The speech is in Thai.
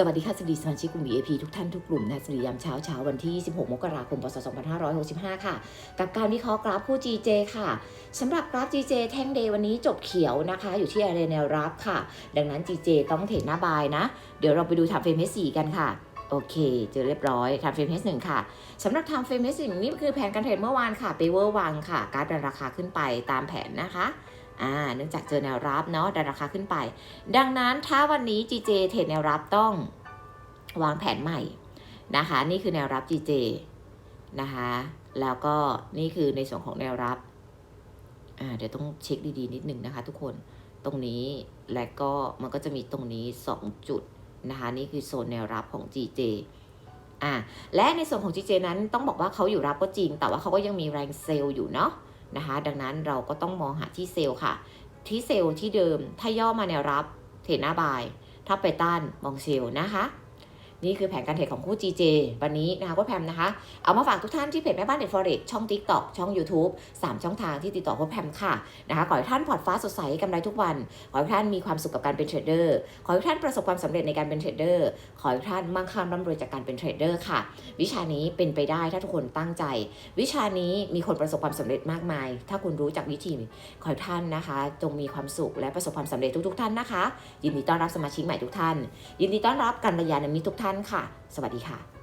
สวัสดีค่ะสวัสดีสมาชิกกลุ่ม VIP ทุกท่านทุกกลุ่มนะสวัสดียามเช้าเช้าวันที่26มกราคม พศ 2565 ค่ะ กับการวิเคราะห์กราฟคู่ GJ ค่ะสำหรับกราฟ GJ แท่งเดย์วันนี้จบเขียวนะคะ อยู่ที่อะไรแนวรับค่ะ ดังนั้น GJ ต้องเทรดหน้าบายนะ เดี๋ยวเราไปดูทำเฟรม H4 กันค่ะ โอเค เจอเรียบร้อยทำเฟรม H1 ค่ะสำหรับทำเฟรม H1 นี่คือแผนการเทรดเมื่อวานค่ะเปเวอร์วังค่ะการดันราคาขึ้นไปตามแผนนะคะ อ่าเนื่องจากเจอแนวรับเนาะดันราคาขึ้นไป ดังนั้นถ้าวันนี้ GJ เทรดแนวรับต้องวางแผนใหม่นะคะ นี่คือแนวรับ GJ นะคะ แล้วก็นี่คือในส่วนของแนวรับอ่าเดี๋ยวต้องเช็คดีๆนิดนึงนะคะ ทุกคนตรงนี้และก็มันก็จะมีตรงนี้ 2 จุดนะคะนี่คือโซนแนวรับของ GJ อ่าและในส่วนของ GJ นั้นต้องบอกว่าเขาอยู่รับก็จริง แต่ว่าเขาก็ยังมีแรงเซลล์อยู่เนาะ นะคะ ดังนั้นเราก็ต้องมองหาที่เซลล์ค่ะ ที่เซลล์ที่เดิมถ้าย่อมาแนวรับเทรดหน้าบาย ถ้าไปต้านมองเซลล์นะคะ นี่คือแผนการเทรดของคู่ GJ วันนี้นะคะก็แพมนะคะ เอามาฝากทุกท่านที่เพจแม่บ้านเด็ดฟอเร็กช่อง TikTok ช่อง YouTube 3 ช่องทางที่ติดต่อพบแพมค่ะนะคะขอให้ท่านพอร์ตฟ้าสดใสกำไรทุกวัน ขอให้ท่านมีความสุขกับการเป็นเทรดเดอร์ขอให้ท่านประสบความสำเร็จในการเป็นเทรดเดอร์ขอให้ท่านมั่งคั่งร่ำรวยจากการเป็นเทรดเดอร์ค่ะ วิชานี้เป็นไปได้ถ้าทุกคนตั้งใจ วิชานี้มีคนประสบความสำเร็จมากมาย ถ้าคุณรู้จักวิธีขอให้ท่านนะคะ จงมีความสุขและประสบความสำเร็จทุก ๆ ท่านนะคะ ยินดีต้อนรับสมาชิกใหม่ทุกท่าน ยินดีต้อนรับกัลยาณมิตรทุกท่านค่ะ สวัสดีค่ะ